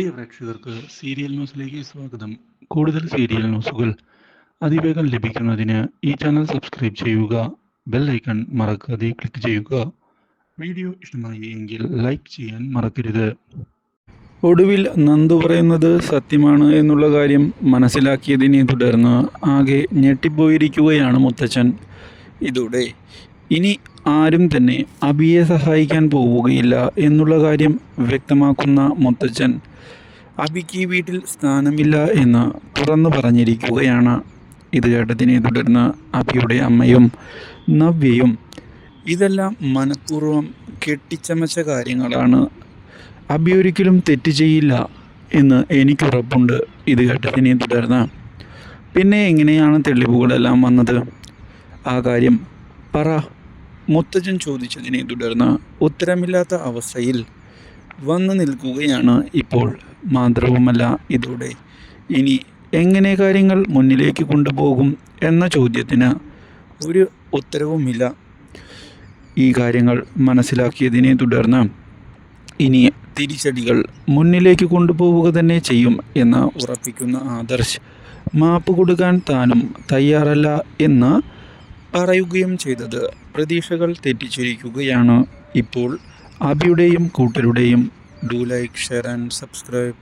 പ്രിയ പ്രേക്ഷകർക്ക് സീരിയൽ ന്യൂസിലേക്ക് സ്വാഗതം. കൂടുതൽ സീരിയൽ ന്യൂസുകൾ അതിവേഗം ലഭിക്കുന്നതിന് ഈ ചാനൽ സബ്സ്ക്രൈബ് ചെയ്യുക ബെൽ ഐക്കൺ മറക്കാതെ ക്ലിക്ക് ചെയ്യുക. വീഡിയോ ഇഷ്ടമായി എങ്കിൽ ലൈക്ക് ചെയ്യാൻ മറക്കരുത്. ഒടുവിൽ നന്ദു പറയുന്നത് സത്യമാണ് എന്നുള്ള കാര്യം മനസ്സിലാക്കിയതിനെ തുടർന്ന് ആകെ ഞെട്ടിപ്പോയിരിക്കുകയാണ് മുത്തച്ഛൻ. ഇതോടെ ഇനി ആരും തന്നെ അബിയെ സഹായിക്കാൻ പോവുകയില്ല എന്നുള്ള കാര്യം വ്യക്തമാക്കുന്ന മുത്തച്ഛൻ അബിക്ക് വീട്ടിൽ സ്ഥാനമില്ല എന്ന് തുറന്നു പറഞ്ഞിരിക്കുകയാണ്. ഇത് കേട്ടതിനെ തുടർന്ന് അബിയുടെ അമ്മയും നവ്യയും ഇതെല്ലാം മനഃപൂർവം കെട്ടിച്ചമച്ച കാര്യങ്ങളാണ്. അബി ഒരിക്കലും തെറ്റ് ചെയ്യില്ല എന്ന് എനിക്കുറപ്പുണ്ട് ഇത് കേട്ടതിനെ തുടർന്ന് പിന്നെ എങ്ങനെയാണ് തെളിവുകളെല്ലാം വന്നത്? ആ കാര്യം പറ. മുത്തച്ഛൻ ചോദിച്ചതിനെ തുടർന്ന് ഉത്തരമില്ലാത്ത അവസ്ഥയിൽ വന്നു നിൽക്കുകയാണ് ഇപ്പോൾ മാത്രവുമല്ല ഇതോടെ. ഇനി എങ്ങനെ കാര്യങ്ങൾ മുന്നിലേക്ക് കൊണ്ടുപോകും എന്ന ചോദ്യത്തിന് ഒരു ഉത്തരവുമില്ല. ഈ കാര്യങ്ങൾ മനസ്സിലാക്കിയതിനെ തുടർന്ന് ഇനി തിരിച്ചടികൾ മുന്നിലേക്ക് കൊണ്ടുപോവുക തന്നെ ചെയ്യും എന്ന് ഉറപ്പിക്കുന്ന ആദർശ് മാപ്പ് കൊടുക്കാൻ താനും തയ്യാറല്ല എന്ന് പറയുകയും ചെയ്തത്. പ്രതീക്ഷകൾ തെറ്റിച്ചിരിക്കുകയാണ് ഇപ്പോൾ അബിയുടെയും കൂട്ടരുടെയും do like share and subscribe